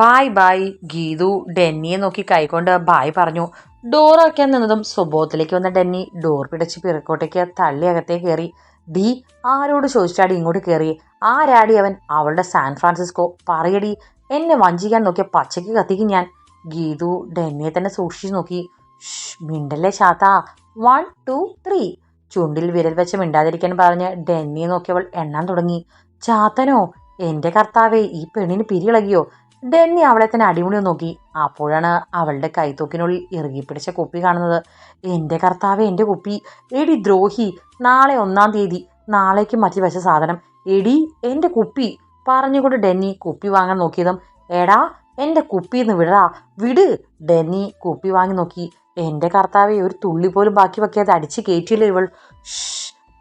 Bye bye Geethu ഡെന്നിയെ നോക്കി കൈകൊണ്ട് bye പറഞ്ഞു. ഡോർ അടയ്ക്കാൻ നിന്നതും സ്വഭാവത്തിലേക്ക് വന്ന ഡെന്നി ഡോർ പിടച്ച് പിറക്കോട്ടേക്ക് തള്ളി അകത്തേ കയറി. ഡി ആരോട് ചോദിച്ചാടി ഇങ്ങോട്ട് കയറി ആരാടി അവൻ? അവളുടെ സാൻ ഫ്രാൻസിസ്കോ പറയടി എന്നെ വഞ്ചിക്കാൻ നോക്കിയ പച്ചയ്ക്ക് കത്തിക്കും ഞാൻ. ഗീതു ഡെന്നിയെ തന്നെ സൂക്ഷിച്ചു നോക്കി. മിണ്ടല്ലേ ചാത്ത വൺ ടു ത്രീ ചുണ്ടിൽ വിരൽ വെച്ച് മിണ്ടാതിരിക്കാൻ പറഞ്ഞ് ഡെന്നിയെ നോക്കിയവൾ എണ്ണാൻ തുടങ്ങി. ചാത്തനോ എന്റെ കർത്താവേ ഈ പെണ്ണിന് പിരിയിളകിയോ? ഡെന്നി അവളെ തന്നെ അടിമുടി നോക്കി. അപ്പോഴാണ് അവളുടെ കൈത്തോക്കിനുള്ളിൽ ഇറുകി പിടിച്ച കുപ്പി കാണുന്നത്. എന്റെ കർത്താവ് എന്റെ കുപ്പി. എടി ദ്രോഹി നാളെ ഒന്നാം തീയതി. നാളേക്ക് മാറ്റി വെച്ച സാധനം. എടി എന്റെ കുപ്പി. പറഞ്ഞുകൊണ്ട് ഡെന്നി കുപ്പി വാങ്ങാൻ നോക്കിയതും എടാ എന്റെ കുപ്പിന്ന് വിടടാ. വിട്. ഡെന്നി കുപ്പി വാങ്ങി നോക്കി. എന്റെ കർത്താവെ ഒരു തുള്ളി പോലും ബാക്കി വെക്കാതെ അടിച്ച് കയറ്റിയില്ലേ ഇവൾ?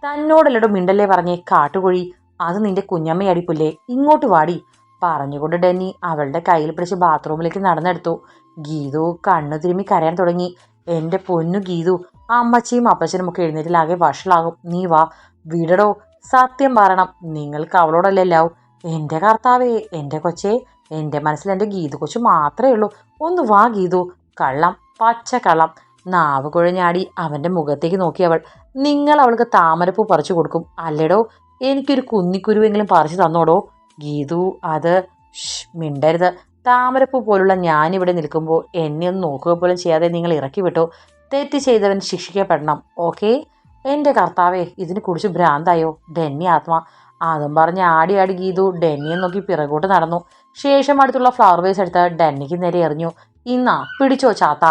തന്നോടല്ലടോ മിണ്ടല്ലേ പറഞ്ഞേ കാട്ടുകൊഴി. അത് നിന്റെ കുഞ്ഞമ്മയടിപ്പില്ലേ ഇങ്ങോട്ട് വാടി. പറഞ്ഞുകൊണ്ട് ഡെന്നി അവളുടെ കയ്യിൽ പിടിച്ച് ബാത്റൂമിലേക്ക് നടന്നെടുത്തു. ഗീതു കണ്ണു തിരുമ്മി കരയാൻ തുടങ്ങി. എന്റെ പൊന്നു ഗീതു അമ്മച്ചിയും അപ്പച്ചനും ഒക്കെ എഴുന്നേറ്റിലാകെ വഷളാകും. നീ വാ വിടടോ. സത്യം പറയണം നിങ്ങൾക്ക് അവളോടല്ലേ ലവ്? എന്റെ കർത്താവേ എന്റെ കൊച്ചേ എന്റെ മനസ്സിൽ എന്റെ ഗീതു കൊച്ചു മാത്രമേ ഉള്ളൂ. ഒന്ന് വാ ഗീതു. കള്ളം പച്ച കള്ളം. നാവ് കുഴഞ്ഞാടി അവന്റെ മുഖത്തേക്ക് നോക്കി അവൾ. നിങ്ങൾ അവൾക്ക് താമരപ്പൂ പറിച്ചു കൊടുക്കും. അല്ലേടോ എനിക്കൊരു കുന്നിക്കുരുവെങ്കിലും പറിച്ചു തന്നോടോ. ഗീതു അത് മിണ്ടരുത്. താമരപ്പൂ പോലുള്ള ഞാനിവിടെ നിൽക്കുമ്പോൾ എന്നെ ഒന്ന് നോക്കുക പോലും ചെയ്യാതെ നിങ്ങൾ ഇറക്കി വിട്ടു തെറ്റ് ചെയ്തവൻ ശിക്ഷിക്കപ്പെടണം ഓക്കെ? എന്റെ കർത്താവേ ഇതിനെ കുറിച്ച് ഭ്രാന്തായോ? ഡെന്നി ആത്മാ. അതും പറഞ്ഞ് ആടി ആടി ഗീതു ഡെന്നിയെ നോക്കി പിറകോട്ട് നടന്നു. ശേഷം അടുത്തുള്ള ഫ്ലവർ വേസ് എടുത്ത് ഡെന്നിക്ക് നേരെ എറിഞ്ഞു. ഇന്നാ പിടിച്ചോ ചാത്ത.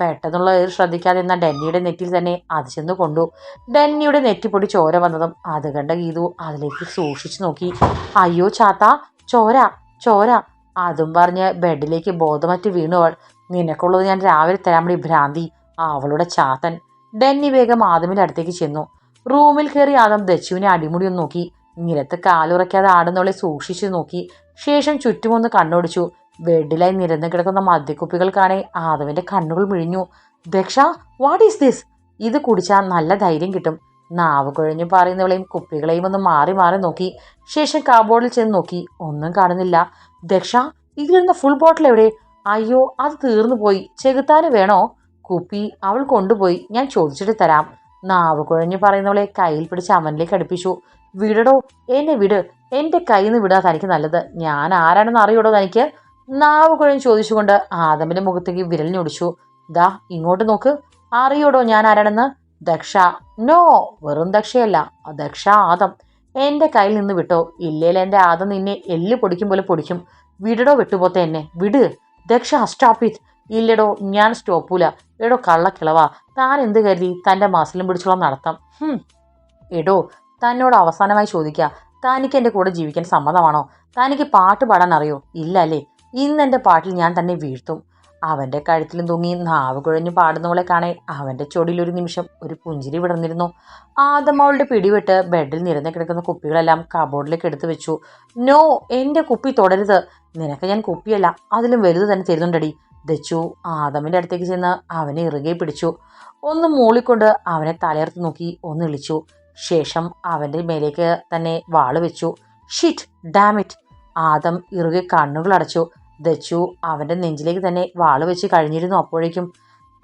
പെട്ടെന്നുള്ള ഏറ് ശ്രദ്ധിക്കാതെ നിന്ന ഡെന്നിയുടെ നെറ്റിൽ തന്നെ അത് ചെന്ന് കൊണ്ടു. ഡെന്നിയുടെ നെറ്റിപ്പൊടി ചോര വന്നതും അത് കണ്ട ഗീതു അതിലേക്ക് സൂക്ഷിച്ചു നോക്കി. അയ്യോ ചാത്ത ചോര ചോര അതും പറഞ്ഞ് ബെഡിലേക്ക് ബോധമറ്റ് വീണു അവൾ. നിനക്കുള്ളത് ഞാൻ രാവിലെ തരാൻ വേണ്ടി ഭ്രാന്തി അവളുടെ ചാത്തൻ. ഡെന്നി വേഗം ആദമിന്റെ അടുത്തേക്ക് ചെന്നു. റൂമിൽ കയറി ആദം ദച്ചുവിനെ ഒന്ന് നോക്കി. നിലത്ത് കാലുറയ്ക്കാതെ ആടുന്നവളെ സൂക്ഷിച്ചു നോക്കി. ശേഷം ചുറ്റുമൊന്ന് കണ്ണോടിച്ചു. ബെഡിലായി നിരന്ന് കിടക്കുന്ന മദ്യക്കുപ്പികൾ കാണെ ആദവിന്റെ കണ്ണുകൾ മിഴിഞ്ഞു. ദക്ഷ വാട്ട് ഈസ് ദിസ് ഇത് കുടിച്ചാൽ നല്ല ധൈര്യം കിട്ടും. നാവ് കുഴഞ്ഞു പറയുന്നവളെയും കുപ്പികളെയും ഒന്ന് മാറി മാറി നോക്കി. ശേഷം കാബോർഡിൽ ചെന്ന് നോക്കി. ഒന്നും കാണുന്നില്ല. ദക്ഷ ഇതിലിരുന്ന ഫുൾ ബോട്ടിൽ എവിടെ? അയ്യോ അത് തീർന്നു പോയി. ചെകുത്താന് വേണോ? കുപ്പി അവൾ കൊണ്ടുപോയി. ഞാൻ ചോദിച്ചിട്ട് തരാം. നാവ് കുഴഞ്ഞു പറയുന്നവളെ കയ്യിൽ പിടിച്ച് അവനിലേക്ക് അടുപ്പിച്ചു. വിടടോ എന്നെ വിട്. എന്റെ കയ്യിൽ നിന്ന് വിടാ തനിക്ക് നല്ലത്. ഞാൻ ആരാണെന്ന് അറിയൂടോ തനിക്ക്? നാവ് ചോദിച്ചുകൊണ്ട് ആദമിന്റെ മുഖത്തേക്ക് വിരൽ ഞൊടിച്ചു ദാ ഇങ്ങോട്ട് നോക്ക്. അറിയോടോ ഞാൻ ആരാണെന്ന്? ദക്ഷ. നോ വെറും ദക്ഷയല്ല. ദക്ഷ ആദം. എന്റെ കയ്യിൽ നിന്ന് വിട്ടോ? ഇല്ലേൽ എന്റെ ആദം നിന്നെ എല്ല് പൊടിക്കും പോലെ പൊടിക്കും. വിടടോ വിട്ടുപോത്തെ എന്നെ. വിട്. ദക്ഷ സ്റ്റോപ്പ് ഇറ്റ് ഇല്ലടോ ഞാൻ സ്റ്റോപ്പൂല എടോ കള്ളക്കിളവാ. താൻ എന്ത് കരുതി? തന്റെ മസിലും പിടിച്ചോളം നടത്താം. എടോ തന്നോട് അവസാനമായി ചോദിക്കുക തനിക്ക് എന്റെ കൂടെ ജീവിക്കാൻ സമ്മതമാണോ? തനിക്ക് പാട്ട് പാടാൻ അറിയോ? ഇല്ല അല്ലേ? ഇന്ന് എന്റെ പാട്ടിൽ ഞാൻ തന്നെ വീഴ്ത്തും. അവന്റെ കഴുത്തിലും തൂങ്ങി നാവ് കുഴഞ്ഞു പാടുന്നവളെ കാണെ അവന്റെ ചൊടിയിൽ ഒരു നിമിഷം ഒരു പുഞ്ചിരി വിടർന്നിരുന്നു. ആദം അവളുടെ പിടിവിട്ട് ബെഡിൽ നിരന്ന് കിടക്കുന്ന കുപ്പികളെല്ലാം കബോർഡിലേക്ക് എടുത്തു വെച്ചു. നോ എന്റെ കുപ്പി തുടരുത്. നിനക്ക് ഞാൻ കുപ്പിയല്ല അതിലും വലുത് തന്നെ തരുന്നുണ്ടടി ദച്ചു ആദമിന്റെ അടുത്തേക്ക് ചെന്ന് അവനെ ഇറുകെ പിടിച്ചു. ഒന്ന് മൂളിക്കൊണ്ട് അവനെ തലയർത്ത് നോക്കി ഒന്ന് ഇളിച്ചു. ശേഷം അവന്റെ മേലേക്ക് തന്നെ വാൾ വെച്ചു. ഷിറ്റ് ഡാമിറ്റ് ആദം ഇറുകെ കണ്ണുകൾ അടച്ചു. ദച്ചു അവന്റെ നെഞ്ചിലേക്ക് തന്നെ വാൾ വെച്ച് കഴിഞ്ഞിരുന്നു അപ്പോഴേക്കും.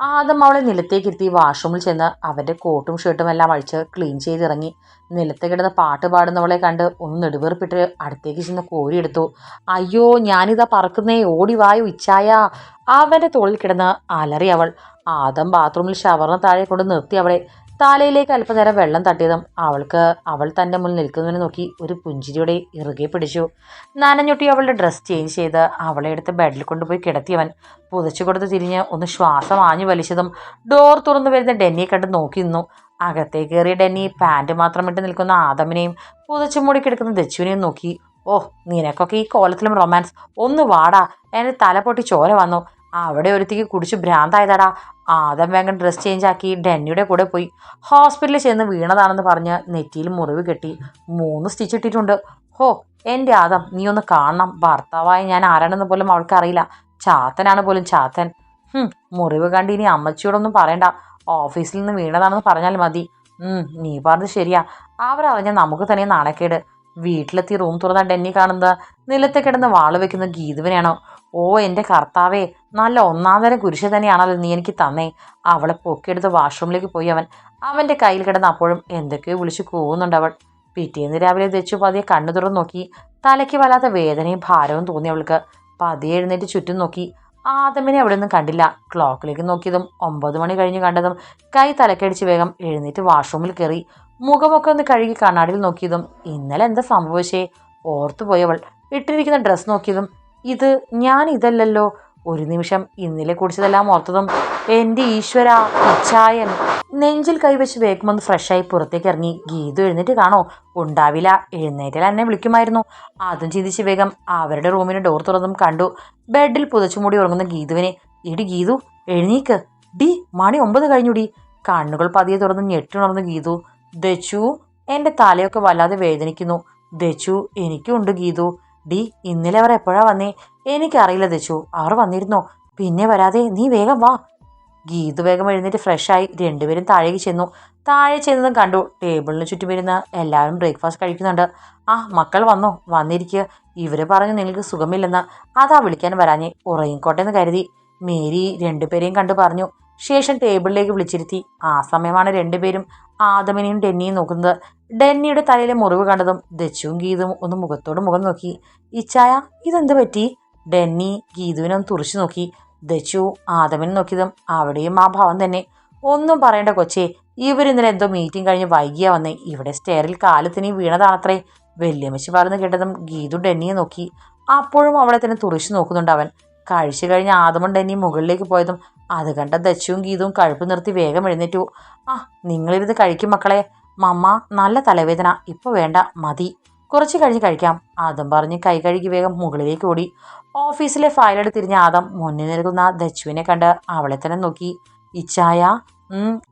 ആദം അവളെ നിലത്തേക്ക് ഇരുത്തി വാഷ്റൂമിൽ ചെന്ന് അവന്റെ കോട്ടും ഷർട്ടും എല്ലാം അഴിച്ച് ക്ലീൻ ചെയ്തിറങ്ങി. നിലത്ത് കിടന്ന് പാട്ട് പാടുന്നവളെ കണ്ട് ഒന്ന് നെടുവേർപ്പിട്ട് അടുത്തേക്ക് ചെന്ന് കോരിയെടുത്തു അയ്യോ ഞാനിതാ പറക്കുന്നേ ഓടി വായു ഇച്ചായ. അവന്റെ തോളിൽ കിടന്ന് അലറി അവൾ. ആദം ബാത്റൂമിൽ ഷവറിന് താഴെ കൊണ്ട് നിർത്തി അവളെ. തലയിലേക്ക് അല്പനേരം വെള്ളം തട്ടിയതും അവൾക്ക് അവൾ തന്റെ മുന്നിൽ നിൽക്കുന്നതിനെ നോക്കി ഒരു പുഞ്ചിരിയോടെ ഇറുകെ പിടിച്ചു. നനഞ്ഞൊട്ടി അവളുടെ ഡ്രസ്സ് ചേഞ്ച് ചെയ്ത് അവളെ എടുത്ത് ബെഡിൽ കൊണ്ടുപോയി കിടത്തിയവൻ പുതച്ചു കൊടുത്ത് തിരിഞ്ഞ് ഒന്ന് ശ്വാസം ആഞ്ഞു വലിച്ചതും ഡോർ തുറന്നു വരുന്ന ഡെന്നിയെ കണ്ട് നോക്കി നിന്നു. അകത്തേക്ക് കയറിയ ഡെന്നി പാന്റ് മാത്രം ഇട്ട് നിൽക്കുന്ന ആദമിനെയും പുതച്ചു മൂടി കിടക്കുന്ന ദച്ചുവിനെയും നോക്കി. ഓ നിനക്കൊക്കെ ഈ കോലത്തിലും റൊമാൻസ് ഒന്ന് വാടാ. എന്റെ തല പൊട്ടി ചോര വന്നു. അവിടെ ഒരുത്തിക്ക് കുടിച്ച് ഭ്രാന്തായതാടാ. ആദം വേഗം ഡ്രസ്സ് ചേഞ്ച് ആക്കി. ഡെന്നിയുടെ കൂടെ പോയി. ഹോസ്പിറ്റലിൽ ചെന്ന് വീണതാണെന്ന് പറഞ്ഞ് നെറ്റിയിൽ മുറിവ് കെട്ടി. മൂന്ന് സ്റ്റിച്ച് ഇട്ടിട്ടുണ്ട്. ഹോ എന്റെ ആദം നീ ഒന്ന് കാണണം. ഭർത്താവായ ഞാൻ ആരാണെന്ന് പോലും അവൾക്കറിയില്ല. ചാത്തനാണ് പോലും ചാത്തൻ. മുറിവ് കണ്ട് ഇനി അമ്മച്ചിയോടൊന്നും പറയണ്ട. ഓഫീസിൽ നിന്ന് വീണതാണെന്ന് പറഞ്ഞാൽ മതി. നീ പറഞ്ഞത് ശരിയാ. അവരറിഞ്ഞ നമുക്ക് തന്നെ നാണക്കേട്. വീട്ടിലെത്തി റൂം തുറന്ന ഡെന്നി കാണുന്നത്. നിലത്തെ കിടന്ന് വാൾ വെക്കുന്ന ഗീതുവിനെയാണോ? ഓ എന്റെ കർത്താവേ നല്ല ഒന്നാന്തരം കുരിശ് തന്നെയാണല്ലോ നീ എനിക്ക് തന്നേ. അവളെ പൊക്കിയെടുത്ത് വാഷ്റൂമിലേക്ക് പോയി അവൻ. അവന്റെ കയ്യിൽ കിടന്ന് അപ്പോഴും എന്തൊക്കെയോ വിളിച്ച് കൂവുന്നുണ്ട് അവൾ. പിറ്റേന്ന് രാവിലെ ദച്ചു പതിയെ കണ്ണു തുറന്ന് നോക്കി. തലയ്ക്ക് വല്ലാത്ത വേദനയും ഭാരവും തോന്നി അവൾക്ക്. പതിയെ എഴുന്നേറ്റ് ചുറ്റും നോക്കി. ആദമിനെ അവിടെ ഒന്നും കണ്ടില്ല. ക്ലോക്കിലേക്ക് നോക്കിയതും ഒമ്പത് മണി കഴിഞ്ഞ് കണ്ടതും കൈ തലക്കടിച്ച് വേഗം എഴുന്നേറ്റ് വാഷ്റൂമിൽ കയറി. മുഖമൊക്കെ ഒന്ന് കഴുകി കണ്ണാടിയിൽ നോക്കിയതും ഇന്നലെ എന്താ സംഭവിച്ചേ? ഓർത്തുപോയവൾ ഇട്ടിരിക്കുന്ന ഡ്രസ്സ് നോക്കിയതും ഇത് ഞാൻ ഇതല്ലല്ലോ ഒരു നിമിഷം ഇന്നലെ കുടിച്ചതെല്ലാം ഓർത്തതും എന്റെ ഈശ്വര ഇച്ഛായൻ നെഞ്ചിൽ കൈവച്ച് വേഗം ഒന്ന് ഫ്രഷായി പുറത്തേക്ക് ഇറങ്ങി ഗീതു എഴുന്നേറ്റ് കാണോ? ഉണ്ടാവില്ല. എഴുന്നേറ്റാൽ എന്നെ വിളിക്കുമായിരുന്നു. അതും ചിന്തിച്ച് വേഗം അവരുടെ റൂമിന് ഡോർ തുറന്നും കണ്ടു. ബെഡിൽ പുതച്ചുമൂടി ഉറങ്ങുന്ന ഗീതുവിനെ ഇടി ഗീതു എഴുന്നേക്ക്. ഡി മണി ഒമ്പത് കഴിഞ്ഞുടി. കണ്ണുകൾ പതിയെ തുറന്ന് ഞെട്ടുണർന്നു ഗീതു. ദച്ചു എന്റെ തലയൊക്കെ വല്ലാതെ വേദനിക്കുന്നു. ദച്ചു എനിക്കുണ്ട് ഗീതു. ഡി ഇന്നലെ അവർ എപ്പോഴാ വന്നേ? എനിക്കറിയില്ല ദച്ചു. അവർ വന്നിരുന്നോ? പിന്നെ വരാതെ നീ വേഗം വാ. ഗീതു വേഗം എഴുന്നേറ്റ് ഫ്രഷായി രണ്ടുപേരും താഴേക്ക് ചെന്നു. താഴെ ചെന്നതും കണ്ടു ടേബിളിന് ചുറ്റും വരുന്ന എല്ലാവരും ബ്രേക്ക്ഫാസ്റ്റ് കഴിക്കുന്നുണ്ട്. ആ മക്കൾ വന്നോ? വന്നിരിക്കുക ഇവർ പറഞ്ഞു നിങ്ങൾക്ക് സുഖമില്ലെന്ന്. അതാ വിളിക്കാൻ വരാഞ്ഞേ. ഉറങ്ങിക്കോട്ടെ എന്ന് കരുതി. മേരി രണ്ടുപേരെയും കണ്ടു പറഞ്ഞു. ശേഷം ടേബിളിലേക്ക് വിളിച്ചിരുത്തി. ആ സമയമാണ് രണ്ടുപേരും ആദമിനെയും ഡെന്നിയും നോക്കുന്നത്. ഡെന്നിയുടെ തലയിലെ മുറിവ് കണ്ടതും ദച്ചുവും ഗീതും ഒന്ന് മുഖത്തോട് മുഖം നോക്കി. ഇച്ചായ ഇതെന്ത് പറ്റി? ഡെന്നി ഗീതുവിനെ ഒന്ന് തുറച്ചു നോക്കി. ദച്ചു ആദമിനെ നോക്കിയതും അവിടെയും ആ ഭാവം തന്നെ. ഒന്നും പറയേണ്ട കൊച്ചേ ഇവരിന്നലെ എന്തോ മീറ്റിംഗ് കഴിഞ്ഞ് വൈകിയാ വന്നേ. ഇവിടെ സ്റ്റെയറിൽ കാലത്തിനി വീണതാണത്രേ. വല്യമ്മച്ചി പറഞ്ഞു കേട്ടതും ഗീതു ഡെന്നിയെ നോക്കി. അപ്പോഴും അവളെ തന്നെ തുറച്ചു നോക്കുന്നുണ്ട് അവൻ. കഴിച്ചു കഴിഞ്ഞ് ആദമും ഡെന്നിയും മുകളിലേക്ക് പോയതും അത് കണ്ട ദച്ചുവും ഗീതവും കഴുപ്പ് നിർത്തി വേഗം എഴുന്നേറ്റു. ആ നിങ്ങളിരുന്ന് കഴിക്കും മക്കളെ. മമ്മ നല്ല തലവേദന. ഇപ്പോൾ വേണ്ട മതി. കുറച്ച് കഴിഞ്ഞ് കഴിക്കാം. ആദം പറഞ്ഞ് കൈ കഴുകി വേഗം മുകളിലേക്ക് ഓടി. ഓഫീസിലെ ഫയലെടുത്ത് തിരിഞ്ഞ ആദം മുന്നിൽ നിൽക്കുന്ന ദച്ചുവിനെ കണ്ട് അവളെ തന്നെ നോക്കി. ഇച്ചായ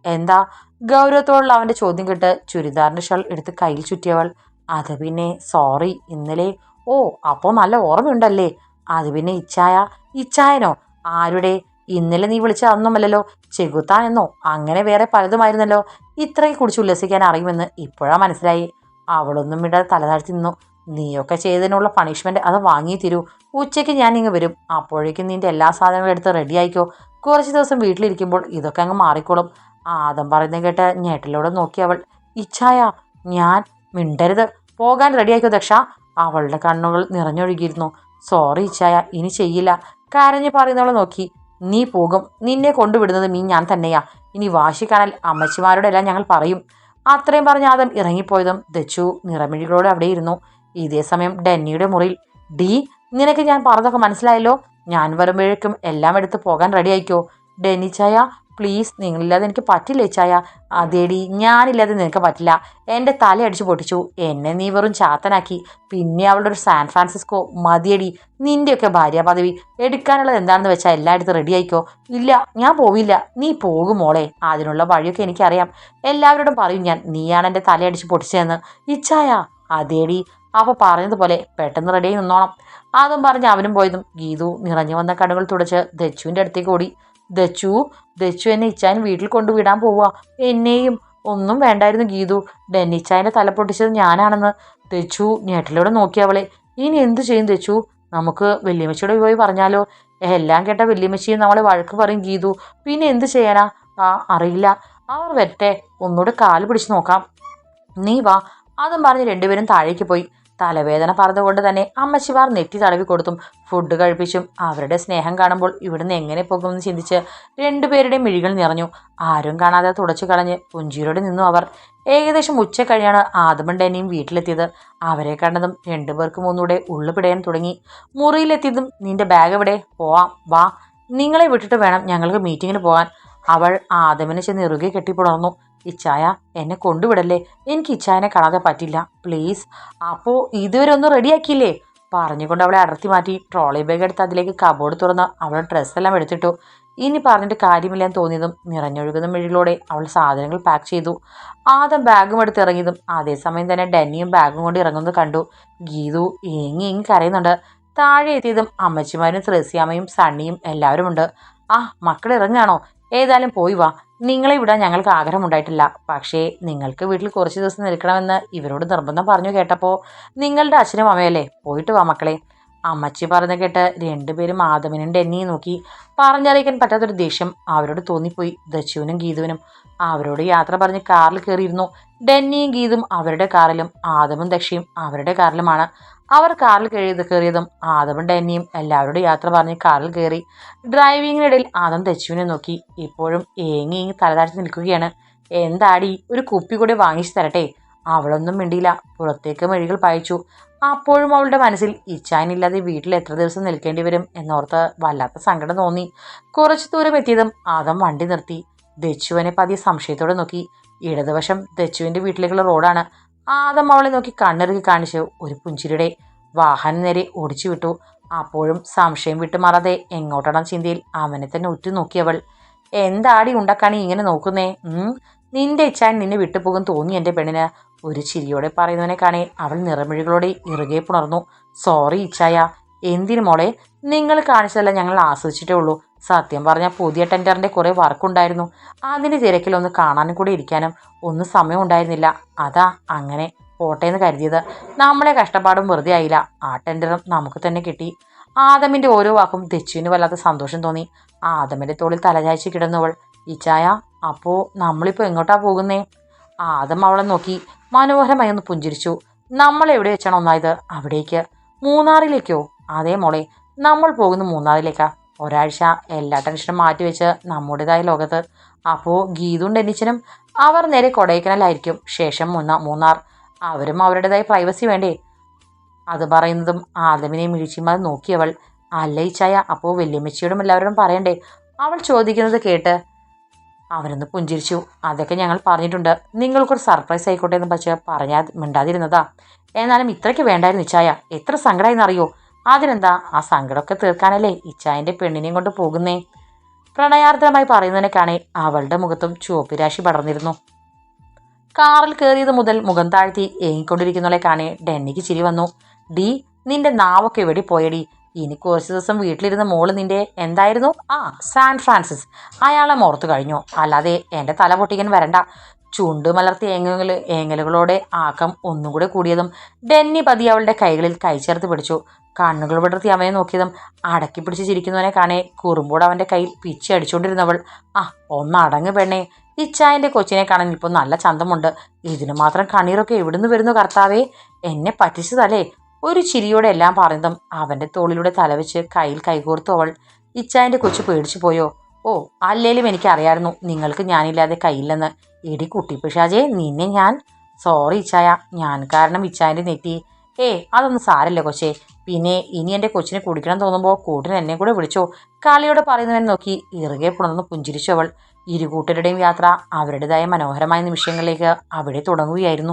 എന്താ? ഗൗരവത്തോടുള്ള അവന്റെ ചോദ്യം കിട്ട് ചുരിദാറിന്റെ ഷൾ എടുത്ത് കയ്യിൽ ചുറ്റിയവൾ. അത് പിന്നെ സോറി. ഇന്നലെ ഓ അപ്പോൾ നല്ല ഓർമ്മയുണ്ടല്ലേ. അത് പിന്നെ ഇച്ചായ. ഇച്ചായനോ? ആരുടെ? ഇന്നലെ നീ വിളിച്ച അതൊന്നുമല്ലല്ലോ ചെകുത്താൻ എന്നോ അങ്ങനെ വേറെ പലതുമായിരുന്നല്ലോ. ഇത്രയും കുടിച്ച് ഉല്ലസിക്കാൻ അറിയുമെന്ന് ഇപ്പോഴാ മനസ്സിലായി. അവളൊന്നും ഇവിടെ തലതാഴ്ത്തി നിന്നു. നീയൊക്കെ ചെയ്തതിനുള്ള പണിഷ്മെന്റ് അത് വാങ്ങി തരൂ. ഉച്ചയ്ക്ക് ഞാൻ ഇങ്ങ് വരും. അപ്പോഴേക്കും നിന്റെ എല്ലാ സാധനങ്ങളും എടുത്ത് റെഡി ആയിക്കോ. കുറച്ച് ദിവസം വീട്ടിലിരിക്കുമ്പോൾ ഇതൊക്കെ അങ്ങ് മാറിക്കോളും. ആദം പറയുന്നത് കേട്ട് ഞേട്ടിലൂടെ നോക്കി അവൾ. ഇച്ഛായ ഞാൻ മിണ്ടരുത്. പോകാൻ റെഡിയായിക്കോ ദക്ഷ. അവളുടെ കണ്ണുകൾ നിറഞ്ഞൊഴുകിയിരുന്നു. സോറി ഇച്ഛായ ഇനി ചെയ്യില്ല. കരഞ്ഞു പറയുന്നവളെ നോക്കി. നീ പോകും. നിന്നെ കൊണ്ടുവിടുന്നത് മീൻ ഞാൻ തന്നെയാ. ഇനി വാശിക്കാണൽ അമ്മച്ചിമാരോടെല്ലാം ഞങ്ങൾ പറയും. അത്രയും പറഞ്ഞ ആദം ഇറങ്ങിപ്പോയതും ദച്ചു നിറമിഴികളോട് അവിടെ ഇരുന്നു. ഇതേ സമയം ഡെന്നിയുടെ മുറിയിൽ ഡി നിനക്ക് ഞാൻ പറഞ്ഞതൊക്കെ മനസ്സിലായല്ലോ? ഞാൻ വരുമ്പോഴേക്കും എല്ലാം എടുത്ത് പോകാൻ റെഡി ആയിക്കോ? ഡെന്നി പ്ലീസ് നിങ്ങളില്ലാതെ എനിക്ക് പറ്റില്ല ചായ? അതേടി ഞാനില്ലാതെ നിനക്ക് പറ്റില്ല. എന്റെ തല അടിച്ചു പൊട്ടിച്ചു. എന്നെ നീ വെറും ചാത്തനാക്കി. പിന്നെ അവളുടെ ഒരു സാൻ ഫ്രാൻസിസ്കോ. മതിയടി നിന്റെയൊക്കെ ഭാര്യ പദവി. എടുക്കാനുള്ളത് എന്താണെന്ന് വെച്ചാൽ എല്ലായിടത്തും റെഡി ആയിക്കോ. ഇല്ല ഞാൻ പോവില്ല. നീ പോകും മോളെ. അതിനുള്ള വഴിയൊക്കെ എനിക്കറിയാം. എല്ലാവരോടും പറയും ഞാൻ നീയാണ് എന്റെ തലയടിച്ച് പൊട്ടിച്ചതെന്ന്. ഇച്ചായ അതേടി അപ്പോൾ പറഞ്ഞതുപോലെ പെട്ടെന്ന് റെഡി ആയി നിന്നോണം. അതും പറഞ്ഞ് അവനും പോയതും. ഗീതു നിറഞ്ഞു വന്ന കണ്ണുകൾ തുടച്ച് ദച്ചുവിന്റെ അടുത്തേക്ക് ഓടി. ദച്ചു ദച്ചു എന്നെ ഇച്ചാൻ വീട്ടിൽ കൊണ്ടുവിടാൻ പോവുക എന്നെയും ഒന്നും വേണ്ടായിരുന്നു ഗീതു. ഡെന്നിച്ചായന്റെ തല പൊട്ടിച്ചത് ഞാനാണെന്ന്. ദച്ചു ഞെട്ടിലൂടെ നോക്കി അവളെ. ഇനി എന്തു ചെയ്യും ദച്ചു? നമുക്ക് വല്യമ്മച്ചിയോട് പോയി പറഞ്ഞാലോ? എല്ലാം കേട്ട വല്യമ്മച്ചിയും നമ്മളെ വഴക്ക് പറയും ഗീതു. പിന്നെ എന്ത് ചെയ്യാനാ? ആ അറിയില്ല. അവർ വരട്ടെ ഒന്നുകൂടെ കാൽ പിടിച്ച് നോക്കാം. നീ വാ. അതും പറഞ്ഞ് രണ്ടുപേരും താഴേക്ക് പോയി. തലവേദന പറഞ്ഞുകൊണ്ട് തന്നെ അമ്മച്ചിമാർ നെറ്റി തടവി കൊടുത്തും ഫുഡ് കഴിപ്പിച്ചും. അവരുടെ സ്നേഹം കാണുമ്പോൾ ഇവിടുന്ന് എങ്ങനെ പോകുമെന്ന് ചിന്തിച്ച് രണ്ടുപേരുടെയും മിഴികൾ നിറഞ്ഞു. ആരും കാണാതെ തുടച്ചു കളഞ്ഞ് പുഞ്ചിരോട് നിന്നു അവർ. ഏകദേശം ഉച്ച കഴിഞ്ഞാണ് ആദമൻ വീട്ടിലെത്തിയത്. അവരെ കണ്ടതും രണ്ടുപേർക്കും ഒന്നുകൂടെ ഉള്ളു പിടയാൻ തുടങ്ങി. മുറിയിലെത്തിയതും നിന്റെ ബാഗ് എവിടെ? പോവാം. വാ. നിങ്ങളെ വിട്ടിട്ട് വേണം ഞങ്ങൾക്ക് മീറ്റിങ്ങിന് പോകാൻ. അവൾ ആദമിനെ ചെന്ന് ഇറുകെ കെട്ടിപ്പുണർന്നു. ഇച്ചായ എന്നെ കൊണ്ടുവിടല്ലേ? എനിക്ക് ഇച്ചായനെ കാണാതെ പറ്റില്ല. പ്ലീസ് അപ്പോൾ ഇതുവരെ ഒന്നും റെഡിയാക്കിയില്ലേ പറഞ്ഞുകൊണ്ട് അവളെ അടർത്തി മാറ്റി. ട്രോളി ബാഗ് എടുത്ത് അതിലേക്ക് കബോർഡ് തുറന്ന് അവളുടെ ഡ്രസ്സെല്ലാം എടുത്തിട്ടു. ഇനി പറഞ്ഞിട്ട് കാര്യമില്ലെന്ന് തോന്നിയതും നിറഞ്ഞൊഴുകുന്ന മിഴികളോടെ അവൾ സാധനങ്ങൾ പാക്ക് ചെയ്തു. ആദ്യം ബാഗും എടുത്ത് ഇറങ്ങിയതും അതേസമയം തന്നെ ഡെന്നിയും ബാഗും കൊണ്ട് ഇറങ്ങുന്നത് കണ്ടു. ഗീതു ഏങ്ങി ഏങ്ങി കരയുന്നുണ്ട്. താഴെ എത്തിയതും അമ്മച്ചിമാരും ത്രേസ്യാമ്മയും സണ്ണിയും എല്ലാവരും ഉണ്ട് ആ മക്കൾ ഇറങ്ങാണോ ഏതായാലും പോയി വാ. നിങ്ങളെ വിടാൻ ഞങ്ങൾക്ക് ആഗ്രഹമുണ്ടായിട്ടില്ല. പക്ഷേ നിങ്ങൾക്ക് വീട്ടിൽ കുറച്ച് ദിവസം നിൽക്കണമെന്ന് ഇവരോട് നിർബന്ധം പറഞ്ഞു കേട്ടപ്പോൾ നിങ്ങളുടെ അച്ഛനും അമ്മയല്ലേ പോയിട്ട് വാ മക്കളെ. അമ്മച്ചി പറഞ്ഞ കേട്ട് രണ്ടുപേരും ആദമിനും ഡെന്നിയും നോക്കി പറഞ്ഞറിയിക്കാൻ പറ്റാത്തൊരു ദേഷ്യം അവരോട് തോന്നിപ്പോയി ദച്ചുവിനും ഗീതുവിനും. അവരോട് യാത്ര പറഞ്ഞ് കാറിൽ കയറിയിരുന്നു. ഡെന്നിയും ഗീതും അവരുടെ കാറിലും ആദമും ദക്ഷയും അവരുടെ കാറിലുമാണ്. അവർ കാറിൽ കയറിയത് കയറിയതും ആദമും ഡെന്നിയും എല്ലാവരോടും യാത്ര പറഞ്ഞ് കാറിൽ കയറി. ഡ്രൈവിങ്ങിനിടയിൽ ആദം ദച്ചുവിനെ നോക്കി. ഇപ്പോഴും ഏങ്ങി ഏങ്ങി നിൽക്കുകയാണ്. എന്താടി ഒരു കുപ്പി കൂടി വാങ്ങിച്ചു തരട്ടെ? അവളൊന്നും മിണ്ടിയില്ല. പുറത്തേക്ക് മെഴികൾ പായിച്ചു. അപ്പോഴും അവളുടെ മനസ്സിൽ ഇച്ചാനില്ലാതെ വീട്ടിൽ എത്ര ദിവസം നിൽക്കേണ്ടി വരും? എന്നോർത്ത് വല്ലാത്ത സങ്കടം തോന്നി. കുറച്ചു ദൂരം എത്തിയതും ആദം വണ്ടി നിർത്തി. ദച്ചുവിനെ പതിയെ സംശയത്തോടെ നോക്കി. ഇടതുവശം ദച്ചുവിന്റെ വീട്ടിലേക്കുള്ള റോഡാണ്. ആദം അവളെ നോക്കി കണ്ണിറുക്കി കാണിച്ചു. ഒരു പുഞ്ചിരിയുടെ വാഹനം നേരെ ഓടിച്ചു വിട്ടു. അപ്പോഴും സംശയം വിട്ടുമാറാതെ എങ്ങോട്ടാണ് ചിന്തയിൽ അവനെ തന്നെ ഉറ്റുനോക്കിയവൾ. എന്താടി ഉണ്ടാക്കാണി ഇങ്ങനെ നോക്കുന്നേ? നിന്റെ ഇച്ഛാൻ നിന്നെ വിട്ടുപോകും തോന്നി എന്റെ പെണ്ണിന്. ഒരു ചിരിയോടെ പറയുന്നവനെ കാണേ അവൾ നിറമിഴികളോടെ ഇറുകെ പുണർന്നു. സോറി ഇച്ഛായ എന്തിനു മോളെ? നിങ്ങൾ കാണിച്ചതല്ല ഞങ്ങൾ ആസ്വദിച്ചിട്ടേ ഉള്ളൂ. സത്യം പറഞ്ഞാൽ പുതിയ ടെൻഡറിന്റെ കുറേ വർക്കുണ്ടായിരുന്നു അതിന്റെ തിരക്കിലൊന്ന് കാണാനും കൂടി ഇരിക്കാനും ഒന്നും സമയം ഉണ്ടായിരുന്നില്ല. അതാ അങ്ങനെ പോട്ടെ എന്ന് കരുതിയത്. നമ്മളെ കഷ്ടപ്പാടും വെറുതെ ആയില്ല. ആ ടെൻഡറും നമുക്ക് തന്നെ കിട്ടി. ആദമിന്റെ ഓരോ വാക്കും ദച്ചുവിന് വല്ലാത്ത സന്തോഷം തോന്നി. ആദമിന്റെ തോളിൽ തലചായ്ച്ച് കിടന്നവൾ ഇച്ചായ അപ്പോൾ നമ്മളിപ്പോൾ എങ്ങോട്ടാ പോകുന്നേ? ആദം അവളെ നോക്കി മനോഹരമായി ഒന്ന് പുഞ്ചിരിച്ചു. നമ്മൾ എവിടെ വെച്ചാണ് ഒന്നായത്? അവിടേക്ക്. മൂന്നാറിലേക്കോ? അതേ മോളെ നമ്മൾ പോകുന്ന മൂന്നാറിലേക്കാ. ഒരാഴ്ച എല്ലാ ടെൻഷനും മാറ്റിവെച്ച് നമ്മുടേതായ ലോകത്ത്. അപ്പോൾ ഗീതും ഡെന്നിച്ചനും അവർ നേരെ കൊടൈക്കനാലായിരിക്കും ശേഷം മൂന്നാ മൂന്നാർ. അവരും അവരുടേതായ പ്രൈവസി വേണ്ടേ? അത് പറയുന്നതും ആദമിനെയും മിഴിച്ചിമാർ നോക്കിയവൾ അല്ല ഇച്ചായ അപ്പോൾ വല്യമ്മച്ചിയോടും എല്ലാവരോടും പറയണ്ടേ? അവൾ ചോദിക്കുന്നത് കേട്ട് അവനൊന്ന് പുഞ്ചിരിച്ചു. അതൊക്കെ ഞങ്ങൾ പറഞ്ഞിട്ടുണ്ട്. നിങ്ങൾക്കൊരു സർപ്രൈസ് ആയിക്കോട്ടെ എന്ന് പക്ഷേ പറഞ്ഞാൽ മിണ്ടാതിരുന്നതാ. എന്നാലും ഇത്രയ്ക്ക് വേണ്ടായിരുന്നു ഇച്ചായ. എത്ര സങ്കടമായെന്നറിയോ അതിനെന്താ? ആ സങ്കടമൊക്കെ തീർക്കാനല്ലേ ഇച്ചായന്റെ പെണ്ണിനെയും കൊണ്ട് പോകുന്നേ. പ്രണയാർദ്രമായി പറയുന്നതിനൊക്കെയാണ് അവളുടെ മുഖത്തും ചുവപ്പ് രാശി പടർന്നിരുന്നു. കാറിൽ കയറിയത് മുതൽ മുഖം താഴ്ത്തി ഏങ്ങിക്കൊണ്ടിരിക്കുന്നവളെ കാണേ ഡെന്നിക്ക് ചിരി വന്നു. ഡി നിന്റെ നാവൊക്കെ എവിടെ പോയടി? ഇനി കുറച്ച് ദിവസം വീട്ടിലിരുന്ന മോൾ നിന്റെ എന്തായിരുന്നു? ആ സാൻ ഫ്രാൻസിസ്. അയാളെ മോർത്ത് കഴിഞ്ഞു. അല്ലാതെ എന്റെ തല പൊട്ടിക്കാൻ വരണ്ട. ചുണ്ട് മലർത്തി ഏങ്ങൽ ഏങ്ങലുകളോടെ ആക്കം ഒന്നും കൂടെ കൂടിയതും ഡെന്നി പതി അവളുടെ കൈകളിൽ കൈ ചേർത്ത് പിടിച്ചു. കണ്ണുകൾ വിടർത്തി അവനെ നോക്കിയതും അടക്കി പിടിച്ച് ചിരിക്കുന്നവനെ കാണേ കുറുമ്പോട് അവന്റെ കയ്യിൽ പിച്ചി അടിച്ചുകൊണ്ടിരുന്നവൾ ആ ഒന്നടങ്ങ് പെണ്ണേ. ഇച്ചായന്റെ കൊച്ചിനെ കാണാൻ ഇപ്പോൾ നല്ല ചന്തമുണ്ട്. ഇതിനു മാത്രം കണ്ണീരൊക്കെ എവിടുന്ന് വരുന്നു കർത്താവേ? എന്നെ പറ്റിച്ചതല്ലേ? ഒരു ചിരിയോടെ എല്ലാം പറഞ്ഞതും അവന്റെ തോളിലൂടെ തലവെച്ച് കയ്യിൽ കൈകോർത്തു അവൾ ഇച്ചായന്റെ കൊച്ചു പേടിച്ചു പോയോ? ഓ അല്ലേലും എനിക്കറിയായിരുന്നു. നിങ്ങൾക്ക് ഞാനില്ലാതെ കയ്യില്ലെന്ന്. എടി കുട്ടി പിഷാജെ നിന്നെ ഞാൻ സോറി ഇച്ചായ. ഞാൻ കാരണം ഇച്ചായന്റെ നെറ്റി. ഏ അതൊന്നും സാരല്ല കൊച്ചേ. പിന്നെ ഇനി എന്റെ കൊച്ചിനെ കുടിക്കണം തോന്നുമ്പോൾ കൂട്ടിന് എന്നെ കൂടെ വിളിച്ചോ കാളിയോട് പറയുന്നവൻ നോക്കി ഇറുകെ പുണർന്ന് പുഞ്ചിരിച്ചു അവൾ. ഇരുകൂട്ടരുടെയും യാത്ര അവരുടേതായ മനോഹരമായ നിമിഷങ്ങളിലേക്ക് അവിടെ തുടങ്ങുകയായിരുന്നു.